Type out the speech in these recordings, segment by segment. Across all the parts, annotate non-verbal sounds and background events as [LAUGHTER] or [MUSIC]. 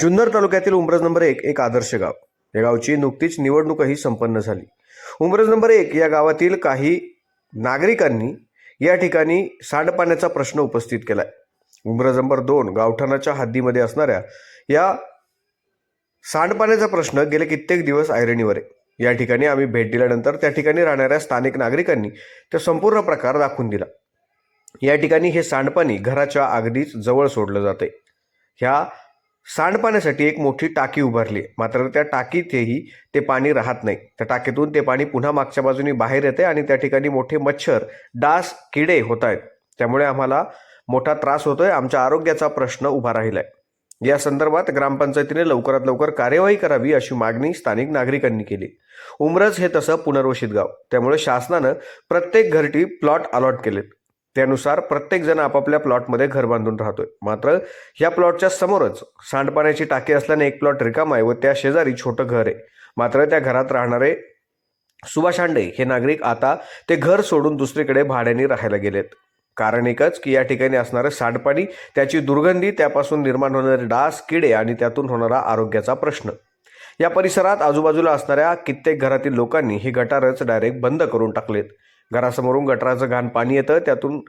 जुन्नर तालुक्यातील उमरज नंबर एक एक आदर्श गाव. या गावची नुकतीच निवडणूकही संपन्न झाली. उमरज नंबर एक या गावातील काही नागरिकांनी या ठिकाणी सांडपाण्याचा प्रश्न उपस्थित केलाय. उमरज नंबर दोन गावठाणाच्या हद्दीमध्ये असणाऱ्या या सांडपाण्याचा प्रश्न गेले कित्येक दिवस ऐरणीवर आहे. या ठिकाणी आम्ही भेट दिल्यानंतर त्या ठिकाणी राहणाऱ्या स्थानिक नागरिकांनी तो संपूर्ण प्रकार दाखवून दिला. या ठिकाणी हे सांडपाणी घराच्या अगदीच जवळ सोडलं जाते ह्या सांडपाण्यासाठी एक मोठी टाकी उभारली. आहे. मात्र त्या टाकीतही ते पाणी राहत नाही. त्या टाकीतून ते पाणी पुन्हा मागच्या बाजूनी बाहेर येते आणि त्या ठिकाणी मोठे मच्छर डास किडे होत आहेत. त्यामुळे आम्हाला मोठा त्रास होतोय. आमच्या आरोग्याचा प्रश्न उभा राहिलाय. या संदर्भात ग्रामपंचायतीने लवकरात लवकर कार्यवाही करावी अशी मागणी स्थानिक नागरिकांनी केली. उमरज हे तसं पुनर्वसित गाव. त्यामुळे शासनानं प्रत्येक घरटी प्लॉट अलॉट केलेत. त्यानुसार प्रत्येकजण आपापल्या प्लॉटमध्ये घर बांधून राहतोय. मात्र ह्या प्लॉटच्या समोरच सांडपाण्याची टाकी असल्याने एक प्लॉट रिकामा आहे व त्या शेजारी छोटं घर आहे. मात्र त्या घरात राहणारे सुभाष हांडे हे नागरिक आता ते घर सोडून दुसरीकडे भाड्याने राहायला गेलेत. कारण एकच की या ठिकाणी असणारं सांडपाणी त्याची दुर्गंधी त्यापासून निर्माण होणारे डास किडे आणि त्यातून होणारा आरोग्याचा प्रश्न. या परिसरात आजूबाजूला असणाऱ्या कित्येक घरातील लोकांनी ही गटारच डायरेक्ट बंद करून टाकलेत. घरासमोरून गटाराचं घाण पाणी येतं त्यातून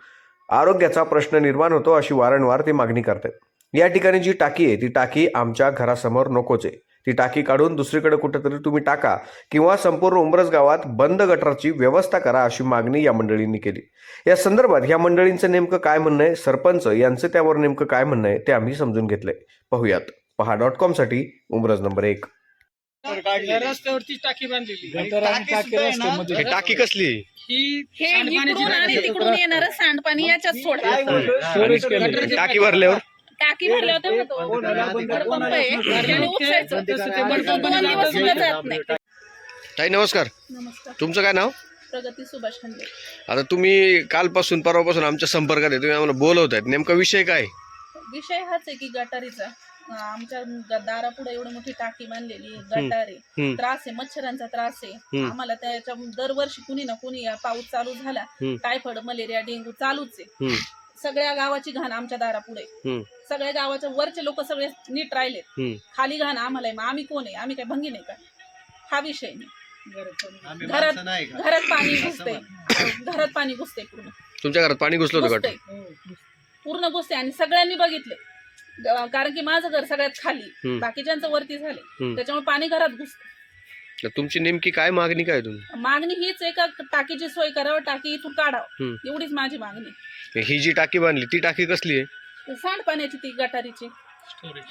आरोग्याचा प्रश्न निर्माण होतो अशी वारंवार ते मागणी करतात. या ठिकाणी जी टाकी आहे ती टाकी आमच्या घरासमोर नकोच आहे. ती टाकी काढून दुसरीकडे कुठेतरी तुम्ही टाका किंवा संपूर्ण उमरस गावात बंद गटराची व्यवस्था करा अशी मागणी या मंडळींनी केली. या संदर्भात या मंडळींचं नेमकं काय म्हणणं आहे? सरपंच यांचं त्यावर नेमकं काय म्हणणं आहे? ते आम्ही समजून घेतलंय. पाहूयात. पहा डॉट कॉमसाठी उमरज नंबर एक. रस्त्यावरती टाकी बांधलेली. टाकी ही कसली? ही हे इकडून आणि. तिकडून येणार सांडपाणी याच्यात केलं टाकी भरल्यावर? टाकी भरल्या होत्या ना तो वर पंप आहे. त्याने उपसायचं तसं ते पण तो दोन दिवस सुद्धा जात नाही. ताई नमस्कार. नमस्कार. तुमचं काय नाव? प्रगती सुभाष खंडे. आता तुम्ही कालपासून परवापासून आमच्या संपर्कात आहे. तुम्ही आम्हाला बोलवत आहेत नेमका विषय काय? विषय हाच आहे की गटारीचा. आमच्या ग- दारापुढे एवढी मोठी टाकी बांधलेली आहे, गटार आहे हम्म. त्रास आहे मच्छरांचा त्रास आहे हम्म. आम्हाला त्याच्या दरवर्षी कुणी ना कुणी या पाऊस चालू झाला हम्म. टायफॉइड मलेरिया डेंग्यू चालूच आहे हम्म. सगळ्या गावाची घाण आमच्या दारापुढे हम्म. सगळ्या गावाच्या वरचे लोक सगळे नीट राहिले हम्म. खाली घाण आम्हाला आहे. मग आम्ही कोण आहे आम्ही काय भंगी नाही का हा विषय नाही आम्ही घरात माणसं नाही का? घरात पाणी घुसते घरात पाणी घुसते पूर्ण तुमच्या घरात पाणी घुसलं होतं का घुसते पूर्ण घुसते आणि सगळ्यांनी बघितले कारण की माझं घर सगळ्यात खाली. बाकीच्यांचं वरती झाले. त्याच्यामुळे पाणी घरात घुसते तर तुमची नेमकी काय मागणी काय तुम्ही मागणी हीच आहे का टाकीची सोय करावं टाकी इथून काढावं. एवढीच माझी मागणी ही जी टाकी बांधली ती टाकी कसली आहे सांडपाण्याची ती गटारीची.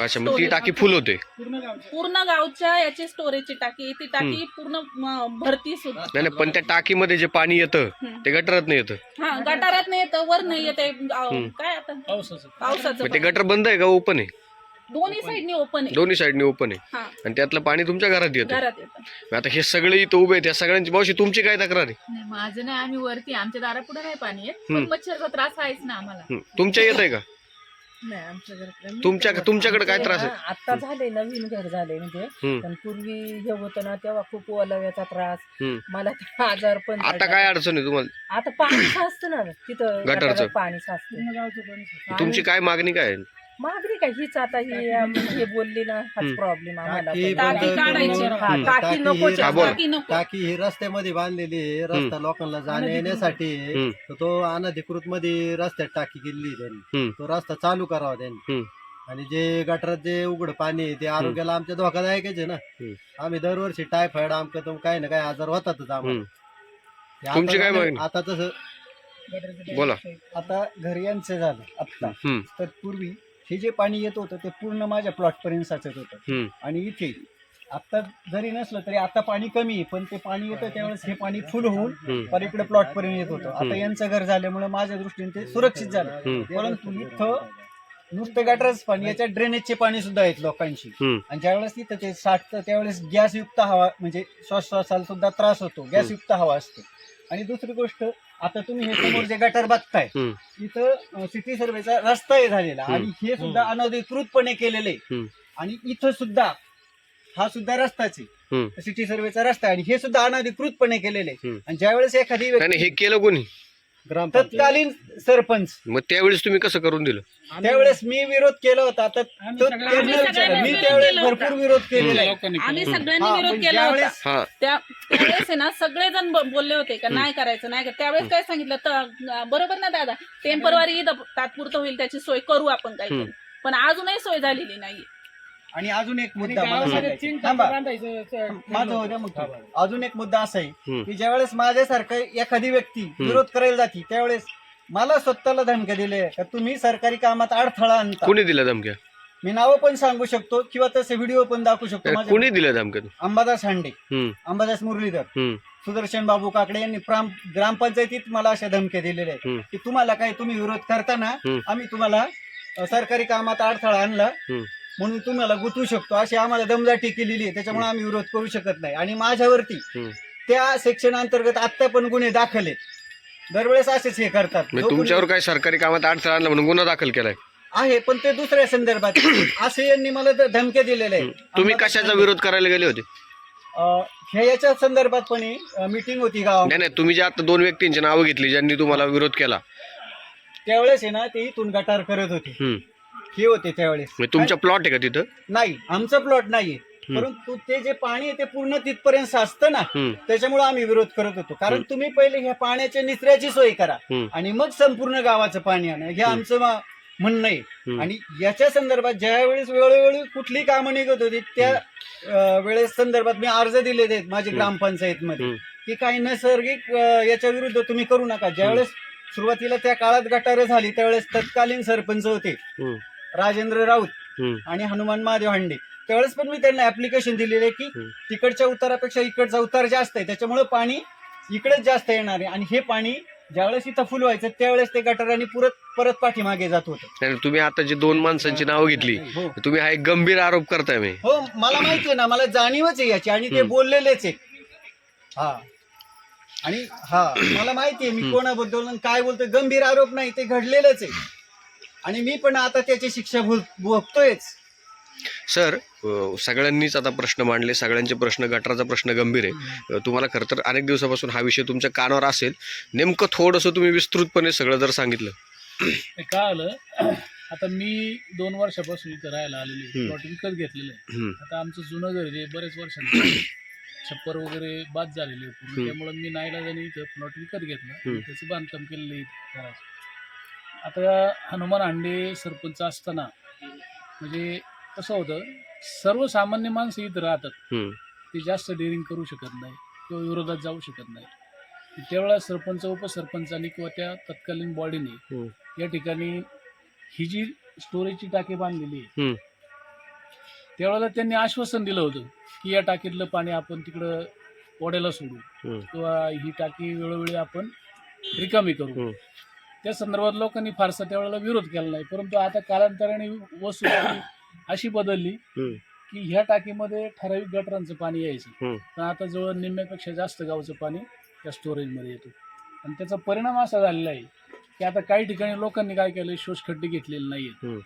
अच्छा मग ती टाकी फुल होते. पूर्ण गावचं. पूर्ण गावच्या याची स्टोरेजची टाकी. ती टाकी पूर्ण म, भरती सुद्धा. नाही नाही पण त्या टाकीमध्ये जे पाणी येतं हम्म. ते गटारात नाही येतं. हा गटारात नाही येतं वर नाही येते. काय आता? पावसाचं. पावसाचं. मग ते पाणी. गटर बंद आहे का? ओपन आहे? दोन्ही साईडनी ओपन आहे. दोन्ही साईडने ओपन आहे. हा. आणि त्यातलं पाणी तुमच्या घरात येतं. घरात येतं. मग आता हे सगळे इथं उभे आहेत. त्या सगळ्यांची मावशी तुमची काय तक्रार आहे? नाही माझं नाही. आम्ही वरती आमच्या दारापुढे नाही पाणी आहे हम्म. पण मच्छरचा त्रास आहेच ना आम्हाला. हं. तुमच्या येत आहे का? नाही आमच्या तुमच्या तुमच्याकडे काय त्रास आहे? ना आता झाले नवीन घर झाले म्हणजे. पण पूर्वी हे होतं ना तेव्हा खूप ओलाव्याचा त्रास. मला ते आजार पण आता. काय अडचण आहे तुम्हाला? आता पाणी साचतं ना तिथं गटारचं. गटारात पाणी साचतं? तुमची काय मागणी काय आहे? काय हीच आता ही अम, हे बोलली ना हाच हम्म. प्रॉब्लेम आम्हाला टाकी पण. टाकी बंद काढायची. करून- हा, हम्म. टाकी टाकी नको ही हा, बोला. टाकी नको टाकी ही रस्त्यामध्ये बांधलेली आहे रस्ता लोकांना जाण्या येण्यासाठी आहे. हम्म. तर तो अनधिकृत मध्ये रस्त्यात टाकी केली हम्म. त्यांनी तो रस्ता चालू करावा त्यांनी हम्म. आणि जे गटारात जे उघड पाणी आहे ते आरोग्याला आमच्या धोकादायकच आहे ना हम्म. आम्ही दरवर्षी टायफॉइड आमक तो काही ना काही आजार होतातच आम्हाला. ते आता तुमची काय मागणी? आता तसं बोला आता घरी यांचं झालं आत्ता हम्म. तर पूर्वी हे जे पाणी येत होतं ते पूर्ण माझ्या प्लॉट पर्यंत साचत होतं. आणि इथे आता जरी नसलं तरी आता पाणी कमी आहे पण ते पाणी येतं त्यावेळेस हे पाणी फुल होऊन इकडे प्लॉट पर्यंत येत होतं. आता यांचं घर झाल्यामुळे माझ्या दृष्टीने ते सुरक्षित झालं. परंतु इथं नुसतं गटरच पाणी याच्यात ड्रेनेजचे पाणी सुद्धा आहेत लोकांची हम्म. आणि ज्यावेळेस तिथं ते साठतं त्यावेळेस गॅसयुक्त हवा म्हणजे श्वासोश्वासाला सुद्धा त्रास होतो गॅसयुक्त हवा असते आणि दुसरी गोष्ट आता तुम्ही हे समोर जे गटर बघताय. इथं सिटी सर्वेचा रस्ता आहे झालेला. आणि हे सुद्धा अनधिकृतपणे केलेले. आणि इथं सुद्धा हा सुद्धा रस्ताच सिटी सर्वेचा रस्ता आहे आणि हे सुद्धा अनधिकृतपणे केलेले. आणि ज्यावेळेस एखादी हे केलं कोणी ग्रामपंचायत. तत्कालीन सरपंच. मग त्यावेळेस तुम्ही कसं करून दिलं? त्यावेळेस मी विरोध केला होता. तर आम्ही तो सगळ्यांनी- त्यांना आम्ही विचारा. मी त्यावेळेस विरोध भरपूर विरोध केलेला आहे. लोकांनी आम्ही केलं. सगळ्यांनी हा, विरोध केला होता. ज्यावेळेस- हा. त्या त्यावेळेस आहे ना सगळेजण ब- बोलले होते का नाही करायचं नाही करायचं. त्यावेळेस काय सांगितलं? तर बरोबर ना दादा? टेम्परवारी इथं तात्पुरतं होईल त्याची सोय करू आपण काहीतरी. पण अजूनही सोय झालेली नाही आणि अजून एक मुद्दा मला सांगायचा. थांबा. माझं होऊ द्या मग हा, तुम्ही. अजून एक मुद्दा असा आहे हम्म. की ज्यावेळेस माझ्यासारखं एखादी व्यक्ती विरोध करायला जाते त्यावेळेस मला स्वतःला धमक्या दिले का तुम्ही सरकारी कामात अडथळा आणता कुणी दिल्या धमक्या मी नावं पण सांगू शकतो किंवा तसे व्हिडिओ पण दाखवू शकतो माझ्या- कुणी दिल्या धमक्या अंबादास हांडे हम्म अंबादास मुरलीधर हम्म सुदर्शन बाबू काकडे यांनी प्राम- ग्रामपंचायतीत मला अशा धमक्या दिलेल्या हम्म. आहेत की तुम्हाला काय तुम्ही विरोध करताना हम्म. आम्ही तुम्हाला अ, सरकारी कामात अडथळा आणला हम्म. म्हणून तुम्हाला गुतवू शकतो. अशी आम्हाला दमदाटी केलेली आहे. त्याच्यामुळे आम्ही विरोध करू शकत नाही. आणि माझ्यावरती. त्या सेक्शन अंतर्गत आता पण गुन्हे दाखल आहेत. दरवेळेस असेच हे करतात. तुमच्यावर काय सरकारी कामात अडथळा आणला म्हणून गुन्हा दाखल केलाय? आहे पण ते दुसऱ्या संदर्भात असे यांनी मला ध- धमक्या दिलेल्या आहेत. तुम्ही कशाचा. विरोध करायला गेले होते? अ, हे याच्या संदर्भात पण मीटिंग होती गावामध्ये. नाही नाही. तुम्ही जे आता दोन व्यक्तींची नावं घेतली ज्यांनी तुम्हाला विरोध केला. त्यावेळेस आहे ना ते इथून गटार करत होते. हम्म. हे होते त्यावेळेस. तुमचा प्लॉट आहे का तिथं? नाही आमचा प्लॉट नाहीये. परंतु ते जे पाणी आहे ते पूर्ण तिथपर्यंत साचतं ना हम्म. त्याच्यामुळे आम्ही विरोध करत होतो. कारण तुम्ही पहिले ह्या पाण्याच्या निचऱ्याची सोय करा हम्म. आणि मग संपूर्ण गावाचं पाणी आणा. हे आमचं मा- म्हणणं आहे. हम्म. आणि याच्या संदर्भात ज्या वेळेस वेळोवेळी कुठली कामं निघत होती त्या अं, वेळेस संदर्भात मी अर्ज दिलेले आहेत माझे ग्रामपंचायत मध्ये हम्म. की काही नैसर्गिक अं, याच्या विरुद्ध तुम्ही करू नका. ज्यावेळेस सुरुवातीला त्या काळात गटार झाली त्यावेळेस तत्कालीन सरपंच होते. हम्म. राजेंद्र राऊत हम्म. आणि हनुमान महादेव हांडे. त्यावेळेस पण मी त्यांना ऍप्लिकेशन दिलेले की हम्म. तिकडच्या उतारापेक्षा इकडचा उतार जास्त आहे. त्याच्यामुळे पाणी इकडेच जास्त येणार आहे. आणि हे पाणी ज्यावेळेस इथं फुल व्हायचं त्यावेळेस ते गटाराने परत परत पाठीमागे जात होतं. तुम्ही आता जी दोन माणसांची नावं घेतली हो. तुम्ही हा एक गंभीर आरोप करताय मी. हो मला माहिती आहे ना मला जाणीवच आहे याची आणि ते हम्म. बोललेलेच आहे हा. आणि हा [CLEARS THROAT] मला माहिती आहे मी. कोणाबद्दल आणि काय बोलतोय गंभीर आरोप नाही ते घडलेलंच आहे. आणि मी पण आता त्याची शिक्षा भोग- भोगतोयच. सर सगळ्यांनीच आता प्रश्न मांडले सगळ्यांचे प्रश्न गटाराचा प्रश्न गंभीर आहे. तुम्हाला खरं तर अनेक दिवसापासून हा विषय तुमच्या कानावर असेल. नेमकं थोडंसं तुम्ही विस्तृतपणे सगळं जर सांगितलं. काय आलं? आता मी दोन वर्षापासून इथं राहायला आलेली. प्लॉट विकत घेतलेलं आहे. आता आमचं जुनं घर जे बरेच वर्षांचं छप्पर वगैरे बाद झालेले. त्यामुळे मी नाईलाजाने इथं प्लॉट विकत घेतला. त्याचं बांधकाम केलेलं आहे घराचं. आता हनुमान हांडे सरपंच असताना म्हणजे कसं होतं सर्वसामान्य माणसं इथं राहतात ते जास्त डेअरिंग करू शकत नाही किंवा विरोधात जाऊ शकत नाही त्यावेळेला सरपंच उपसरपंचानी किंवा त्या तत्कालीन बॉडीने. या ठिकाणी ही जी स्टोरेजची टाकी बांधलेली आहे. त्यावेळेला त्यांनी आश्वासन दिलं होतं की या टाकीतलं पाणी आपण तिकडं ओढ्याला सोडू. किंवा ही टाकी वेळोवेळी आपण रिकामी करू. त्या संदर्भात लोकांनी फारसा त्यावेळेला विरोध केला नाही परंतु आता कालांतराने वस्तू अशी बदलली. की ह्या टाकीमध्ये ठराविक गटरांचं पाणी यायचं. पण आता जवळ निम्म्यापेक्षा जास्त गावचं पाणी त्या स्टोरेजमध्ये येतो आणि त्याचा परिणाम असा झालेला आहे की आता काही ठिकाणी लोकांनी काय केलं शोषखड्डे घेतलेले नाही आहेत हम्म.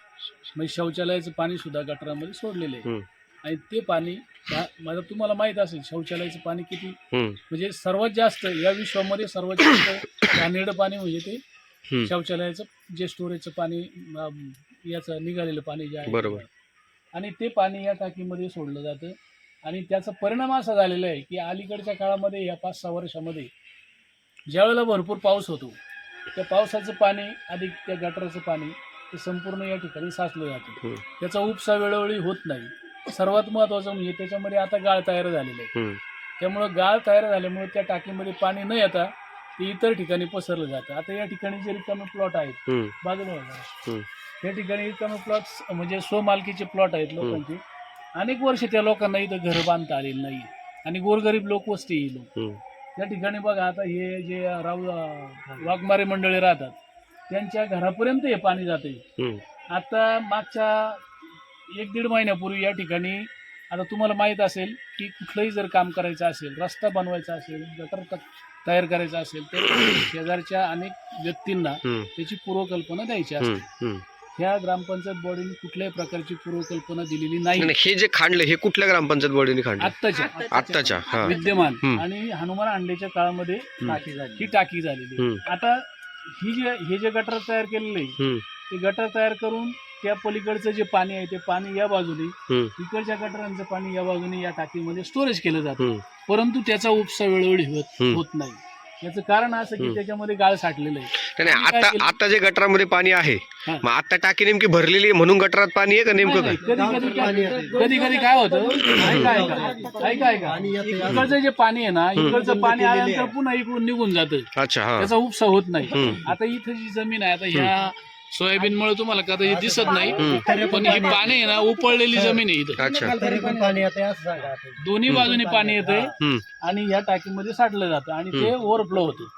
म्हणजे शौचालयाचं पाणी सुद्धा गटारामध्ये सोडलेलं आहे. आणि ते पाणी माझं तुम्हाला माहीत असेल शौचालयाचं पाणी किती म्हणजे सर्वात जास्त या विश्वामध्ये सर्वात जास्त [COUGHS] पाणी म्हणजे ते. शौचालयाचं जे स्टोरेजचं पाणी अं, याचं निघालेलं पाणी जे आहे बरोबर. आणि ते पाणी या टाकीमध्ये सोडलं जातं आणि त्याचा परिणाम असा झालेला आहे की अलीकडच्या काळामध्ये या पाच सहा वर्षामध्ये ज्यावेळेला भरपूर पाऊस होतो त्या पावसाचं पाणी अधिक त्या गटाराचं पाणी ते संपूर्ण या ठिकाणी साचलं जातं हम्म. त्याचा उपसा वेळोवेळी होत नाही सर्वात महत्त्वाचं म्हणजे त्याच्यामध्ये आता गाळ तयार झालेलं आहे हम्म. त्यामुळं गाळ तयार झाल्यामुळे त्या टाकीमध्ये पाणी न येता ते इतर ठिकाणी पसरलं जातं आता या ठिकाणी जे रिकामे प्लॉट आहेत हम्म, बाजूला बघा. हम्म. त्या ठिकाणी रिकामे प्लॉट म्हणजे स्वमालकीचे प्लॉट आहेत लोकांचे अनेक वर्ष त्या लोकांना इथं घरं बांधता आलेली नाही आणि गोरगरीब लोक वस्ती ही लोक हम्म. त्या ठिकाणी बघा आता हे जे राव वाघमारे मंडळी राहतात त्यांच्या घरापर्यंत हे पाणी जाते हम्म. आता मागच्या एक दीड महिन्यापूर्वी या ठिकाणी आता तुम्हाला माहीत असेल की कुठलंही जर काम करायचं असेल रस्ता बनवायचा असेल गटर तयार करायचा असेल तर [COUGHS] शेजारच्या अनेक व्यक्तींना त्याची पूर्वकल्पना द्यायची असते. ह्या ग्रामपंचायत बॉडीने कुठल्याही प्रकारची पूर्वकल्पना दिलेली नाही. हे जे खांडलं हे कुठल्या ग्रामपंचायत बॉडीने खांडलं? आत्ताच्या आत्ताच्या. हा. विद्यमान. आणि हनुमान अंड्याच्या काळामध्ये टाकी झाली ही टाकी झालेली. आता ही जे हे जे गटर तयार केलेलं. ते गटर तयार करून त्या पलीकडचं जे पाणी आहे ते पाणी या बाजूने हम्म. इकडच्या गटरांचं पाणी या बाजूने या टाकीमध्ये स्टोरेज केलं जातं हम्म. परंतु त्याचा उपसा वेळोवेळी होत हम्म. होत नाही याचं कारण असं की हम्म. त्याच्यामध्ये गाळ साठलेलं आहे नाही आता? आता जे गटरामध्ये पाणी आहे हा. मग आता टाकी नेमकी भरलेली आहे म्हणून गटरात पाणी आहे का नेमकं काय कधी कधी. कधी कधी काय होतं ऐका ऐका ऐका ऐका पाणी येतं. इकडचं जे पाणी आहे ना इकडचं पाणी आल्यानंतर. पुन्हा इकडून निघून जातं अच्छा हा त्याचा उपसा होत नाही हम्म. आता इथं जी जमीन आहे आता ह्या सोयाबीन मुळे तुम्हाला का हे दिसत नाही. पण ही पाणी आहे ना उपळलेली जमीन आहे इथं अच्छा तरी पण पाणी येते असं सांगा आता. दोन्ही बाजूने पाणी येते हम्म. आणि या टाकीमध्ये साठलं जातं आणि ते ओव्हरफ्लो होतं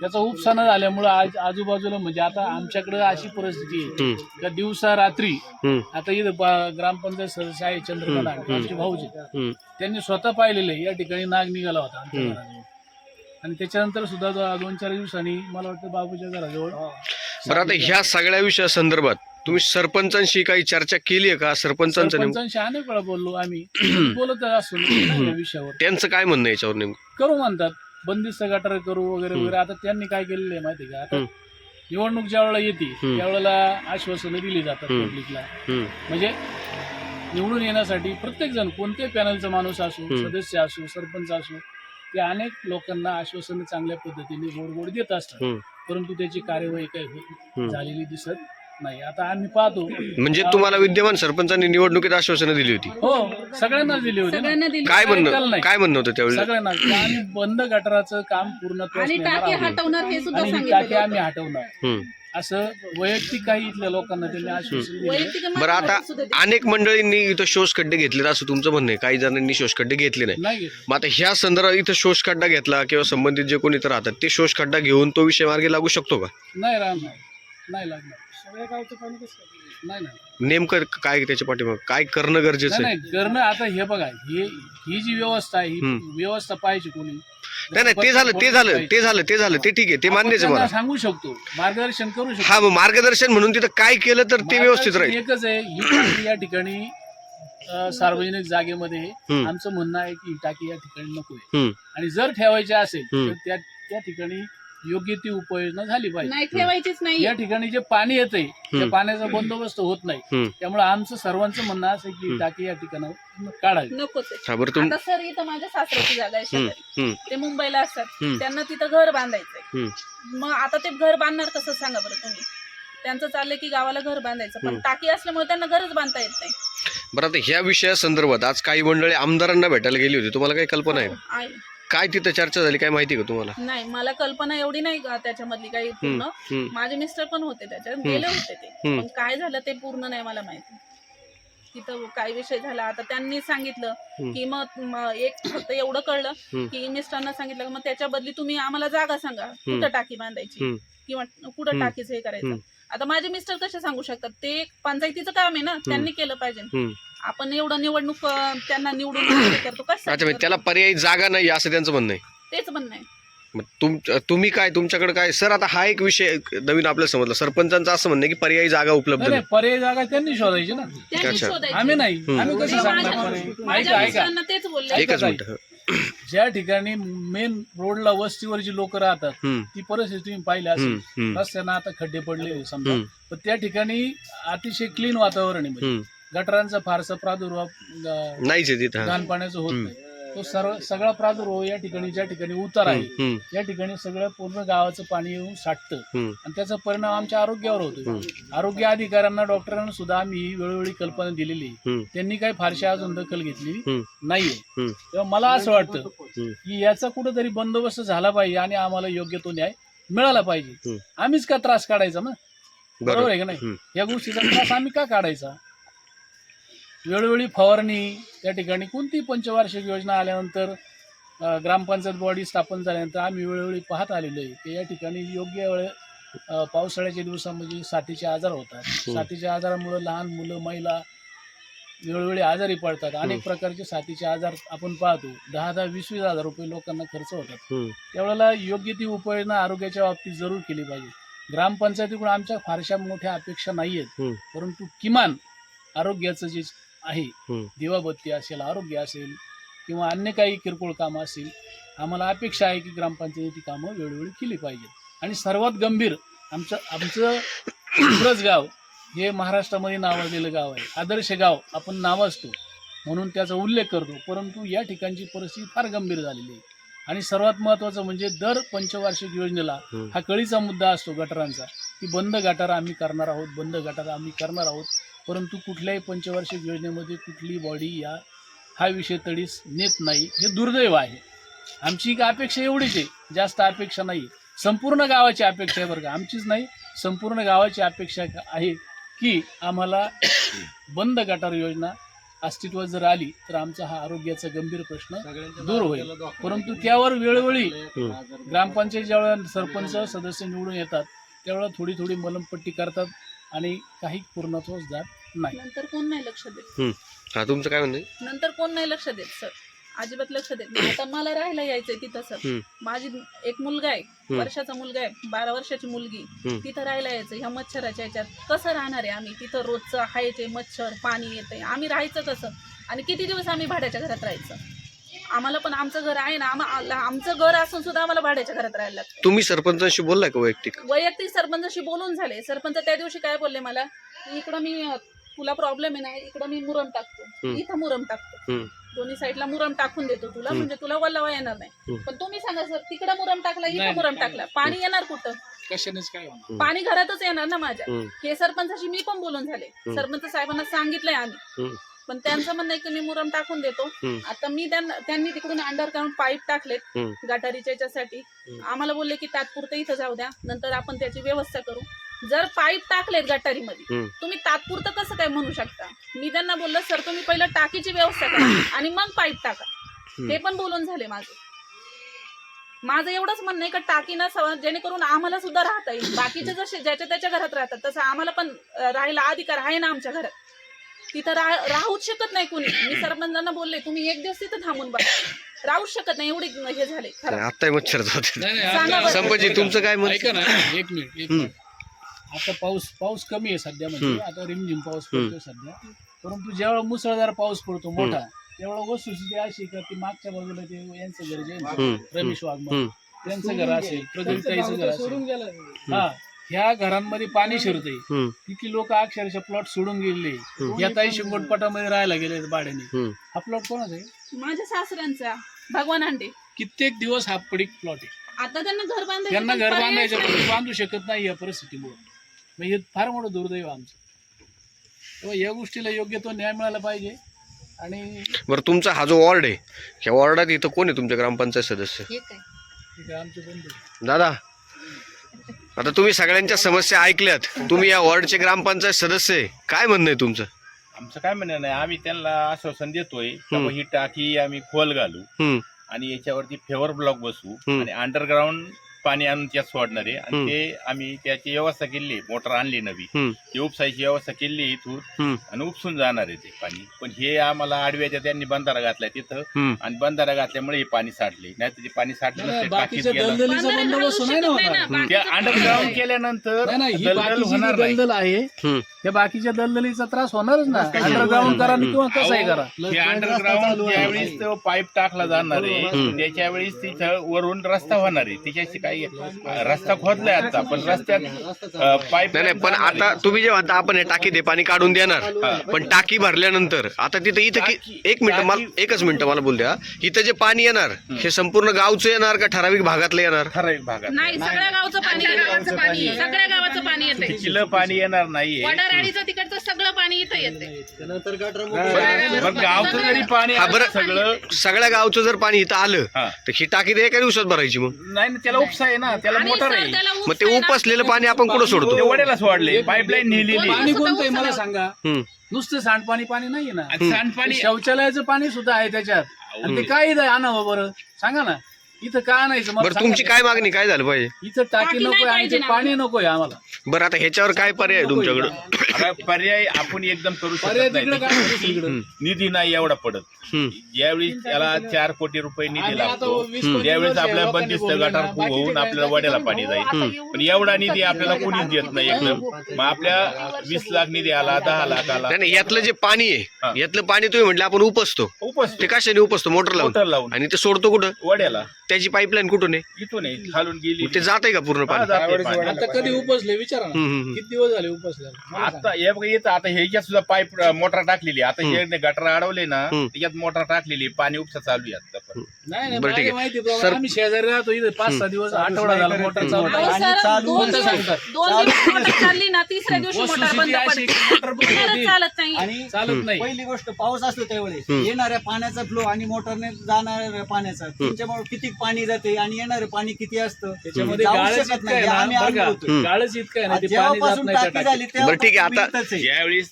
त्याचा उपसा न झाल्यामुळं आज आजूबाजूला म्हणजे आता आमच्याकडे अशी परिस्थिती आहे हम्म. का दिवसा रात्री हम्म. आता इथं बा- ग्रामपंचायत सदस्य आहे हम्म. आमचे भाऊजी हम्म. त्यांनी स्वतः पाहिलेलं आहे या ठिकाणी नाग निघाला होता आमच्या हम्म. घराजवळ आणि त्याच्यानंतर सुद्धा दो- दोन चार दिवसांनी मला वाटतं बाबूच्या घराजवळ बरं आता ह्या सगळ्या विषया संदर्भात तुम्ही सरपंचांशी काही चर्चा केली आहे का सरपंचांचं नेमकं सरपंचांशी अनेक वेळा बोललो आम्ही [CLEARS THROAT] बोलत या [CLEARS THROAT] विषयावर त्यांचं काय म्हणणं आहे याच्यावर नेमकं करू म्हणतात बंदिस्त गटार करू वगैरे. वगैरे आता त्यांनी काय केलेलं आहे माहिती आहे का आता हम्म. निवडणूक ज्या वेळेला येते हम्म. त्यावेळेला आश्वासनं दिली जातात हम्म. पब्लिकला हम्म. म्हणजे निवडून येण्यासाठी प्रत्येक जण कोणत्याही पॅनलचा माणूस असो हम्म. सदस्य असो सरपंच असो ते अनेक लोकांना आश्वासनं चांगल्या पद्धतीने गोड गोड देत असतात हम्म. परंतु त्याची कार्यवाही काही. होत झालेली दिसत नाही आता आम्ही पाहतो म्हणजे तुम्हाला विद्यमान सरपंचांनी निवडणुकीत आश्वासनं दिली होती हो सगळ्यांना दिली होती ना. सगळ्यांना दिली काय म्हणणं नाही. काय म्हणणं होतं त्यावेळी सगळ्यांना की आम्ही बंद गटाराचं काम पूर्ण आणि टाकी हटवणार हे सुद्धा आणि सांगितलं टाकी आम्ही हटवणार हम्म. असं वैयक्तिक काही इथल्या लोकांना त्यांनी आश्वासन दिलं बरं आता. अनेक मंडळींनी इथं शोष खड्डे घेतलेत असं तुमचं म्हणणं आहे. काही जणांनी शोष खड्डे घेतले नाही. नाही घेतलं. मग आता ह्या संदर्भात इथं शोष खड्डा घेतला किंवा संबंधित जे कोणी इथं राहतात ते शोष खड्डा घेऊन तो विषय मार्गी लागू शकतो का? नाही राहणार. नाही लागणार. सगळ्या गावचं पाणी कसं नाही नाही. नेमकं काय त्याच्या पाठीमाग काय करणं गरजेचं नाही आहे नाही, करणं आता हे बघा हे ही जी व्यवस्था आहे ही हम्म. व्यवस्था पाहिजे कोणी नाही नाही ते झालं ते झालं ते झालं ते झालं ते ठीक आहे ते मान्यच आहे त्यांना मला सांगू शकतो मार्गदर्शन करू शकतो हा मग मार्गदर्शन म्हणून तिथं काय केलं तर ते व्यवस्थित मार्गदर्शन राहील एकच आहे ही टाकी या ठिकाणी अं, सार्वजनिक जागेमध्ये हम्म. आमचं म्हणणं आहे की ही टाकी या ठिकाणी नको आहे हम्म. आणि जर ठेवायची असेल हम्म. तर त्या त्या ठिकाणी योग्य ती उपाययोजना झाली पाहिजे नाही ठेवायचीच नाही या ठिकाणी जे पाणी त्या हम्म. पाण्याचा बंदोबस्त होत नाही. त्यामुळे आमचं सर्वांचं म्हणणं असं आहे की ही. टाकी या ठिकाणावर काढावी. हा तुम आता सर इथं माझ्या सासऱ्याची जागा आहे शेजारी. ते मुंबईला असतात. त्यांना तिथं घर बांधायचंय मग आता ते घर बांधणार कसं सांगा बरं तुम्ही त्यांचं चाललंय की गावाला घर बांधायचं पण. टाकी असल्यामुळे त्यांना घरच बांधता येत नाही बरं आता ह्या विषया संदर्भात आज काही मंडळी आमदारांना भेटायला गेली होती तुम्हाला काही कल्पना आहे आहे. काय तिथं चर्चा झाली काय माहिती का तुम्हाला नाही मला कल्पना एवढी नाही का त्याच्यामधली काही पूर्ण हम्म. माझे मिस्टर पण होते त्याच्यात गेले होते ते हम्म. पण काय झालं ते पूर्ण नाही मला माहिती तिथं काय विषय झाला आता त्यांनी सांगितलं हम्म. की मग म- एक फक्त एवढं कळलं. की मिस्टरांना सांगितलं की मग त्याच्या बदली तुम्ही आम्हाला जागा सांगा कुठं टाकी बांधायची हम्म. किंवा कुठं हम्म. टाकीचं हे करायचं हम्म. आता माझे मिस्टर कसे सांगू शकतात? ते पंचायतीचं काम आहे ना त्यांनी केलं पाहिजे. हम्म. आपण एवढं निवडणूक अं, त्यांना निवडून हे करतो अच्छा म्हणजे त्याला पर्यायी जागा नाही असं त्यांचं म्हणणं आहे. तेच म्हणणं आहे. मग तुम तुम्ही काय तुमच्याकडे काय? सर आता हा एक विषय नवीन आपल्याला समजला. सरपंचांचं असं म्हणणं आहे की पर्यायी जागा उपलब्ध नाही नाही. नाही, पर्यायी जागा त्यांनी शोधायची ना. त्यांनी अच्छा. शोधायची. आम्ही नाही. हम्म. आम्ही ते कसं सांगणार माझ्या पर्यायी? माझ्या ऐका ऐका मिस्टरांना तेच बोलले. एकच मिनिट ज्या ठिकाणी मेन रोडला वस्तीवर जी लोक राहतात ती परिस्थिती तुम्ही पाहिली असेल. रस्त्यांना आता खड्डे पडलेले समजा. पण त्या ठिकाणी अतिशय क्लीन वातावरण आहे म्हणजे. गटारांचा फारसा प्रादुर्भाव अं, नाहीच आहे तिथं. हा. घाण पाण्याचं होत. नाही. तो सर्व सगळा प्रादुर्भाव या ठिकाणी ज्या ठिकाणी उतार आहे या ठिकाणी सगळं पूर्ण गावाचं पाणी येऊन साठतं आणि त्याचा परिणाम आमच्या आरोग्यावर होतो. आरोग्य अधिकाऱ्यांना डॉक्टरांना सुद्धा आम्ही वेळोवेळी कल्पना दिलेली. त्यांनी काही फारशी अजून दखल घेतली. नाहीये. तेव्हा मला असं वाटतं. की याचा कुठेतरी बंदोबस्त झाला पाहिजे आणि आम्हाला योग्य तो न्याय मिळाला पाहिजे. आम्हीच का त्रास काढायचा ना बरोबर आहे का नाही. या गोष्टीचा त्रास आम्ही का काढायचा वेळोवेळी फवारणी त्या ठिकाणी. कोणती पंचवार्षिक योजना आल्यानंतर ग्रामपंचायत बॉडी स्थापन झाल्यानंतर आम्ही वेळोवेळी पाहत आलेलो आहे की या ठिकाणी योग्य वेळ पावसाळ्याच्या दिवसामध्ये साथीचे आजार होतात. साथीच्या आजारामुळे लहान मुलं महिला वेळोवेळी आजारी पडतात. अनेक प्रकारचे साथीचे आजार आपण पाहतो. दहा दहा वीस वीस हजार रुपये लोकांना खर्च होतात. हम्म. त्यावेळेला योग्य ती उपाययोजना आरोग्याच्या बाबतीत जरूर केली पाहिजे. ग्रामपंचायतीकडून आमच्या फारशा मोठ्या अपेक्षा नाही आहेत. परंतु किमान आरोग्याचं जे आहे. दिवाबत्ती असेल आरोग्य असेल किंवा अन्य काही किरकोळ कामं असतील आम्हाला अपेक्षा आहे की ग्रामपंचायती कामं वेळोवेळी केली पाहिजेत. आणि सर्वात गंभीर आमचं आमचं उब्रज गाव हे महाराष्ट्रामध्ये नावाजलेलं गाव आहे. आदर्श गाव आपण नावाजतो म्हणून त्याचा उल्लेख करतो. परंतु या ठिकाणची परिस्थिती फार गंभीर झालेली आहे. आणि सर्वात महत्त्वाचं म्हणजे दर पंचवार्षिक योजनेला. हा कळीचा मुद्दा असतो गटारांचा की बंद गटार आम्ही करणार आहोत बंद गटार आम्ही करणार आहोत. परंतु कुठल्याही पंचवार्षिक योजनेमध्ये कुठली बॉडी या हा विषय तडीस नेत नाही हे दुर्दैव आहे. आमची एक अपेक्षा एवढीच आहे जास्त अपेक्षा नाही. संपूर्ण गावाची अपेक्षा आहे बरं का. आमचीच नाही संपूर्ण गावाची अपेक्षा आहे की आम्हाला बंद गटार योजना अस्तित्वात जर आली तर आमचा हा आरोग्याचा गंभीर प्रश्न दूर होईल. परंतु त्यावर वेळोवेळी ग्रामपंचायत ज्यावेळेला सरपंच सदस्य निवडून येतात त्यावेळेला थोडी थोडी मलमपट्टी करतात आणि काही पूर्णत्वच जात नाही. नंतर कोण नाही लक्ष देत? हा तुमचं काय म्हणणं आहे? नंतर कोण नाही लक्ष देत सर? अजिबात लक्ष देत नाही. आता मला राहायला यायचंय तिथं सर. हम्म. माझी एक मुलगा आहे हम्म. वर्षाचा मुलगा आहे बारा वर्षाची मुलगी. हम्म. तिथं राहायला यायचं ह्या मच्छराच्या ह्याच्यात कसं राहणार आहे आम्ही? तिथं रोजचं हायचे मच्छर पाणी येतंय. आम्ही राहायचं कसं? आणि किती दिवस आम्ही भाड्याच्या घरात राहायचं? आम्हाला पण आमचं घर आहे ना आम्हाला आमचं घर असून सुद्धा आम्हाला भाड्याच्या घरात राहायला लागतं. तुम्ही सरपंचांशी बोललाय का वैयक्तिक? वैयक्तिक सरपंचाशी बोलून झाले. सरपंच त्या दिवशी काय बोलले मला? इकडं मी तुला प्रॉब्लेम आहे ना इकडं मी मुरम टाकतो. इथं मुरम टाकतो. दोन्ही साईडला मुरम टाकून देतो तुला. म्हणजे तुला वल्लावा येणार नाही. पण तुम्ही सांगा सर तिकडं मुरम टाकला इथं मुरम टाकला पाणी येणार कुठं कशानेच काय. पाणी घरातच येणार ना माझ्या. हे सरपंचाशी मी पण बोलून झाले सरपंच साहेबांना सांगितलंय आम्ही. पण त्यांचं म्हणणं आहे की मी मुरम टाकून देतो. आता मी त्यांना तिकडून अंडरग्राऊंड पाईप टाकलेत. गटारीच्या याच्यासाठी. आम्हाला बोलले की तात्पुरतं इथं जाऊ द्या नंतर आपण त्याची व्यवस्था करू जर पाईप टाकलेत गटारीमध्ये. तुम्ही तात्पुरतं कसं काय म्हणू शकता? मी त्यांना बोललो सर तुम्ही पहिलं टाकीची व्यवस्था करा आणि मग पाईप टाका. हे पण बोलून झाले माझं. माझं एवढंच म्हणणं आहे का टाकी ना सव- जेणेकरून आम्हाला सुद्धा राहता येईल. बाकीचे जसे ज्याच्या त्याच्या घरात राहतात तसं आम्हाला पण राहायला अधिकार आहे ना आमच्या घरात. तिथं रा- राहूच शकत नाही कुणी. मी सरपंचांना बोलले तुम्ही एक दिवस तिथं थांबून बघा राहूच शकत नाही. एवढी हे झाले. मच्छर आता-. संपतजी तुमचं काय ऐका ना एक मिनिट एक हम्म. मिनिट आता पाऊस पाऊस कमी आहे सध्या म्हणजे. आता रिमझिम पाऊस पडतो सध्या. परंतु जेव्हा मुसळधार पाऊस पडतो मोठा तेवढा वस्तुस्थिती अशी का ती मागच्या बाजूला ते यांचं घर जे. रमेश वाघमारे. त्यांचं घर असेल प्रदीपताईचं घर असेल. हा ह्या घरांमध्ये पाणी शिरतंय. हम्म. तिथली लोक अक्षरशः प्लॉट सोडून गेलेले या ताई शिंगोटपटामध्ये राहायला गेले भाड्याने. हा प्लॉट कोणाचा आहे? माझ्या सासऱ्यांचा भगवान अंडे कित्येक दिवस हा पडीक प्लॉट आहे. आता त्यांना घर बांधायचं त्यांना घर बांधायचं बांधू शकत नाही या परिस्थितीमुळे. मग हे फार मोठं दुर्दैव आमचं. तेव्हा या गोष्टीला योग्य तो न्याय मिळाला पाहिजे आणि बरं तुमचा हा जो वॉर्ड आहे ह्या वॉर्डात इथं कोण आहे तुमचे ग्रामपंचायत सदस्य? हे काय? ठीक आहे, आमचे बंधू. दादा आता तुम्ही सगळ्यांच्या समस्या ऐकल्यात. तुम्ही या वॉर्डचे ग्रामपंचायत सदस्य आहे. काय म्हणणं आहे तुमचं? आमचं काय म्हणणं नाही आम्ही त्यांना आश्वासन देतोय का हम्म. बुवा ही टाकी आम्ही खोल घालू हम्म. आणि याच्यावरती फेवर ब्लॉक बसवू हम्म. आणि अंडरग्राऊंड पाणी आणून त्यात सोडणार आहे आणि हम्म. ते आम्ही त्याची व्यवस्था केली मोटर आणली नवी हम्म. ती उपसायची व्यवस्था केली आहे इथून हम्म. आणि उपसून जाणार आहे ते पाणी पण हे आम्हाला आडव्याच्या त्यांनी बंधारा घातलाय तिथं हम्म. आणि बंधारा घातल्यामुळे हे पाणी साठले नाही तर ते पाणी साठलं नाही, नसते टाकीत बाकीच्या गेलं दलदलीचा बांधायला बंदोबस्त घालू नाही ना शकत नाही होणार ना. त्या बाकीचं अंडरग्राऊंड? केल्यानंतर नाही नाही ही दलदल बाकीची जी होणार नाही दलदल आहे हम्म. त्या बाकीच्या दलदलीचा त्रास होणारच ना अंडरग्राऊंड करा आणि. किंवा कसंही करा हे अंडरग्राऊंड ज्यावेळेस तो पाईप टाकला जाणार आहे हम्म. त्याच्या वेळेस तिथं वरून रस्ता होणार आहे त्याच्याशी काही रस्ता खोदलाय आता पण रस्त्यात पाईप नाही नाही पण आता तुम्ही जे म्हणता आपण हे टाकी दे पाणी काढून देणार. पण टाकी भरल्यानंतर आता तिथं इथं एक मिनिट मला एकच मिनिट मला बोल द्या. इथं जे पाणी येणार हे संपूर्ण गावचं येणार का ठराविक भागातलं येणार? ठराविक भागात नाही सगळ्या गावचं पाणी गावचं पाणी आहे. सगळ्या गावाचं पाणी येते तिथलं पाणी येणार वडाराडीचं तिकडचं सगळं पाणी इथं येते त्यानंतर गटर पण गावचं जरी पाणी हा. सगळं सगळ्या गावचं जर पाणी इथं आलं. तर ही टाकी दे एका दिवसात भरायची मग. नाही ना त्याला उपसा आहे ना त्याला आणि मोटर सर आहे. त्याला मग ते उपसलेलं पाणी आपण कुठं ते सोडतो वड्याला सोडले पाईपलाईन नेलेली. पाणी सुद्धा कोणतं आहे मला. सांगा. हम्म. नुसतं सांडपाणी पाणी नाहीये ना. आणि सांडपाणी शौचालयाचं पाणी सुद्धा आहे त्याच्यात. आणि ते काय आणावं बरं? सांगा ना. इथं का मला बरं तुमची. काय मागणी? काय झालं पाहिजे? इथं टाकी टाकी नकोय नाही आणि पाहिजे ते ना पाणी. नकोय आम्हाला. बरं आता ह्याच्यावर काय पर्याय आहे तुमच्याकडं? आता पर्याय आपण एकदम करू पर्याय शकत तिकडे काय नाही दुसरीकडे निधी नाही एवढा पडत. हम्म. ज्यावेळी त्याला चार कोटी रुपये निधी आम्ही आता लागतो. वीस. कोटी त्यावेळेस लोकं आपल्याला लोकांनी बंदिस्त बोलले ना, गटार होऊन आपल्याला नाही. वड्याला पाणी जाईल. पण एवढा निधी आपल्याला कोणीच देत नाही एकदम. मग आपल्या वीस लाख निधी आला दहा लाख आला. नाही नाही यातलं जे पाणी हा. आहे यातलं पाणी तुम्ही म्हटलं आपण उपसतो. उपस ते कशाने उपसतो? मोटर लावून. मोटर लावून. आणि ते सोडतो कुठं? वड्याला. त्याची पाईपलाईन कुठून आहे? इथून आहे. खालून गेली. ते जात आहे का पूर्ण हा, पाणी जाते पाणी. आता कधी उपसले? विचारा ना. हम्म, हम्म, हम्म. किती दिवस झाले उपसल्याला आता हे बघा येतं आता ह्याच्यात सुद्धा पाईप मोटर टाकलेली आहे. आता हे गटर अडवले ना हम्म. त्याच्यात मोटर टाकलेली आहे. पाणी उपसा चालू आहे आता पण. नाही नाही बरं, ठीक मला आहे. माहिती आहे, सर- आम्ही शेजारी राहतो इथे. पाच सहा दिवस आठवडा झाला मोटर चालू. मोटर अहो, आणि सर, चालू दोन होतं दिवस सांगतात. दोन दिवस मोटर चालली ना तिसऱ्या दिवशी मोटर वस्तुस्थिती बंद अशी पडते की मोटर बंद खरंच होती, चालत नाही. आणि चालत नाही. पहिली गोष्ट पाऊस असतो त्यावेळेस. हम्म. येणाऱ्या पाण्याचा फ्लो आणि मोटरने जाणाऱ्या पाण्याचा. त्यांच्यामुळे किती पाणी जाते आणि येणारे पाणी किती असतं त्याच्यामध्ये जाऊ गाळच शकत इतकं नाही आहे हे ना आम्ही बरं का अनुभवतोय. गाळच इतकं आहे ना ते पाणी जात जेव्हापासून नाही त्या टाकी टाकीत झाली बरं, ठीक आहे, आता-. ज्यावेळी